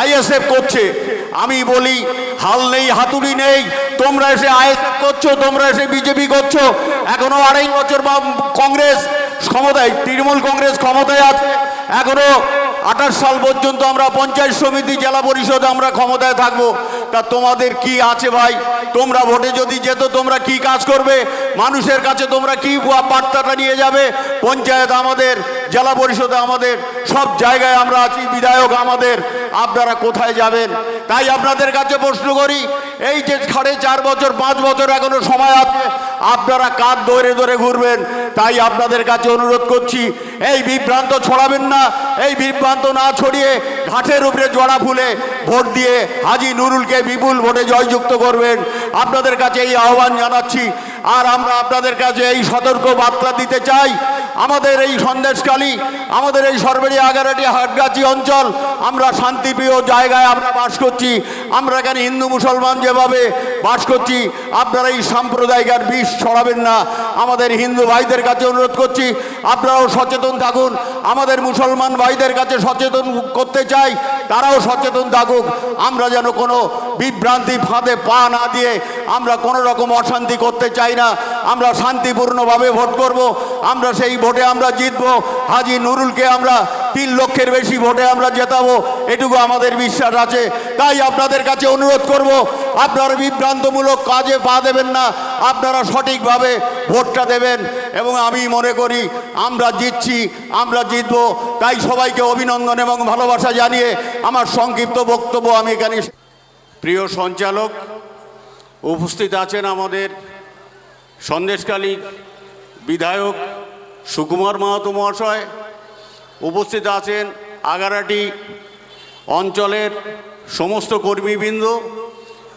ISF করছে। আমি বলি, হাল নেই, হাতুড়ি নেই, তোমরা এসে আইএসএফ করছ, তোমরা এসে বিজেপি করছ। এখনও আড়াই বছর বা কংগ্রেস ক্ষমতায়, তৃণমূল কংগ্রেস ক্ষমতায় আছে। এখনও আঠাশ সাল পর্যন্ত আমরা পঞ্চায়েত সমিতি, জেলা পরিষদ আমরা ক্ষমতায় থাকব। তা তোমাদের কি আছে ভাই? তোমরা ভোটে যদি যেত তোমরা কি কাজ করবে? মানুষের কাছে তোমরা কি বার্তাটা নিয়ে যাবে? পঞ্চায়েত আমাদের জেলা পরিষদে আমাদের সব জায়গায় আমরা আছি, বিধায়ক আমাদের। আপনারা কোথায় যাবেন? তাই আপনাদের কাছে প্রশ্ন করি, এই যে সাড়ে চার বছর, পাঁচ বছর এখনও সময় আছে, আপনারা কাঁধ ধরে ধরে ঘুরবেন? তাই আপনাদের কাছে অনুরোধ করছি, এই বিভ্রান্ত ছড়াবেন না, এই বিভ্রান্ত না ছড়িয়ে ঘাটের উপরে জড়া ফুলে ভোট দিয়ে হাজি নুরুলকে বিপুল ভোটে জয়যুক্ত করবেন। আপনাদের কাছে এই আহ্বান জানাচ্ছি আর আমরা আপনাদের কাছে এই সতর্ক বার্তা দিতে চাই। আমাদের এই সন্দেশকালী আমাদের এই সরবেরি আগারাটি হাটগাছি অঞ্চল, আমরা শান্তিপ্রিয় জায়গায় আমরা বাস করছি। আমরা এখানে হিন্দু মুসলমান যেভাবে বাস করছি, আপনারা এই সাম্প্রদায়িক আর বিষ ছড়াবেন না। আমাদের হিন্দু ভাইদের কাছে অনুরোধ করছি, আপনারাও সচেতন থাকুন। আমাদের মুসলমান ভাইদের কাছে সচেতন করতে চাই, তারাও সচেতন থাকুক। আমরা যেন কোনো বিভ্রান্তি ফাঁদে পা না দিয়ে আমরা কোনো রকম অশান্তি করতে চাই না। আমরা শান্তিপূর্ণভাবে ভোট করব। আমরা সেই ভোটে আমরা জিতবো। হাজি নুরুলকে আমরা তিন লক্ষের বেশি ভোটে আমরা জেতাবো। এটুকু আমাদের বিশ্বাস আছে। তাই আপনাদের কাছে অনুরোধ করব, আপনারা বিভ্রান্তমূলক কাজে পা দেবেন না। আপনারা সঠিকভাবে ভোটটা দেবেন এবং আমি মনে করি আমরা জিতছি, আমরা জিতবো। তাই সবাইকে অভিনন্দন এবং ভালোবাসা জানিয়ে আমার সংক্ষিপ্ত বক্তব্য আমি এখানে প্রিয় সঞ্চালক, উপস্থিত আছেন আমাদের সন্দেশকালী বিধায়ক সুকুমার মাহাতো মহাশয়। উপস্থিত আছেন আগারাটি অঞ্চলের সমস্ত কর্মীবৃন্দ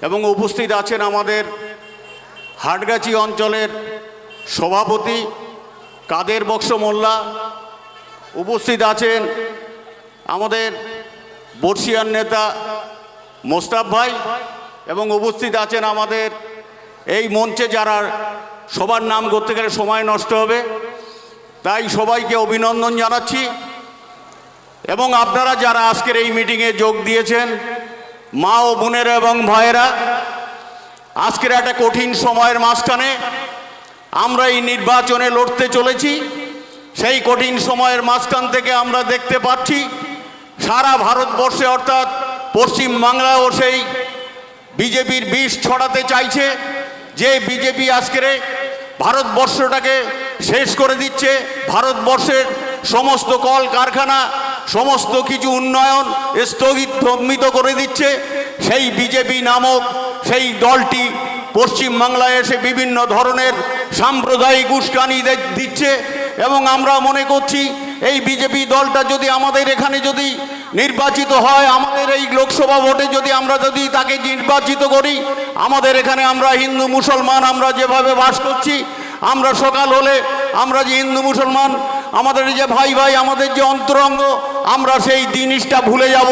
এবং উপস্থিত আছেন আমাদের হাটগাছি অঞ্চলের সভাপতি কাদের বক্স মোল্লা। উপস্থিত আছেন আমাদের বর্ষিয়ার নেতা মোস্তাফ ভাই এবং উপস্থিত আছেন আমাদের এই মঞ্চে যারা সবার নাম করতে গেলে সময় নষ্ট হবে, তাই সবাইকে অভিনন্দন জানাচ্ছি। এবং আপনারা যারা আজকের এই মিটিংয়ে যোগ দিয়েছেন, মা ও বোনেরা এবং ভাইয়েরা, আজকের একটা কঠিন সময়ের মাঝখানে আমরা এই নির্বাচনে লড়তে চলেছি। সেই কঠিন সময়ের মাঝখান থেকে আমরা দেখতে পাচ্ছি, সারা ভারতবর্ষে অর্থাৎ পশ্চিম বাংলাও সেই বিজেপির বিষ ছড়াতে চাইছে। যে বিজেপি আজকের ভারতবর্ষটাকে শেষ করে দিচ্ছে, ভারতবর্ষের সমস্ত কল কারখানা সমস্ত কিছু উন্নয়ন স্থগিত স্তম্ভিত করে দিচ্ছে। সেই বিজেপি নামক সেই দলটি পশ্চিম বাংলায় এসে বিভিন্ন ধরনের সাম্প্রদায়িক উস্কানি দিচ্ছে এবং আমরা মনে করছি এই বিজেপি দলটা যদি আমাদের এখানে যদি নির্বাচিত হয়, আমাদের এই লোকসভা ভোটে যদি আমরা যদি তাকে নির্বাচিত করি, আমাদের এখানে আমরা হিন্দু মুসলমান আমরা যেভাবে বাস করছি, আমরা সকাল হলে আমরা যে হিন্দু মুসলমান, আমাদের যে ভাই ভাই, আমাদের যে অন্তরঙ্গ আমরা সেই জিনিসটা ভুলে যাব।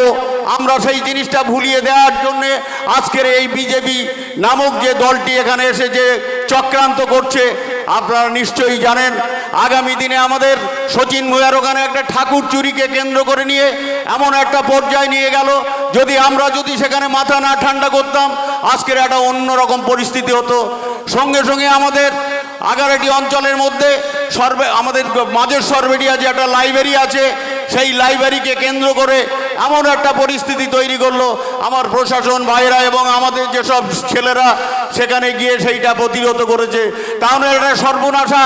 আমরা সেই জিনিসটা ভুলিয়ে দেওয়ার জন্যে আজকের এই বিজেপি নামক যে দলটি এখানে এসে যে চক্রান্ত করছে, আপনারা নিশ্চয়ই জানেন, আগামী দিনে আমাদের সচিন ভূয়ার ওখানে একটা ঠাকুর চুরিকে কেন্দ্র করে নিয়ে এমন একটা পর্যায়ে নিয়ে গেল। যদি আমরা যদি সেখানে মাথা না ঠান্ডা করতাম, আজকের একটা অন্যরকম পরিস্থিতি হতো। সঙ্গে সঙ্গে আমাদের আগারাটি অঞ্চলের মধ্যে সর্বে আমাদের মাঝের সরবেরিয়া যে একটা লাইব্রেরি আছে সেই লাইব্রেরিকে কেন্দ্র করে এমন একটা পরিস্থিতি তৈরি করল। আমার প্রশাসন ভাইরা এবং আমাদের যেসব ছেলেরা সেখানে গিয়ে সেইটা প্রতিরোধ করেছে। তাহলে একটা সর্বনাশা।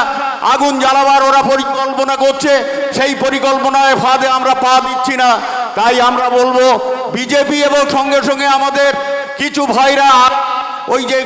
আগুন জ্বালাবার ওরা পরিকল্পনা করছে। সেই পরিকল্পনায় ফাঁদে আমরা পা দিচ্ছি না। তাই আমরা বলব, বিজেপি এবং সঙ্গে সঙ্গে আমাদের কিছু ভাইরা, ওই যে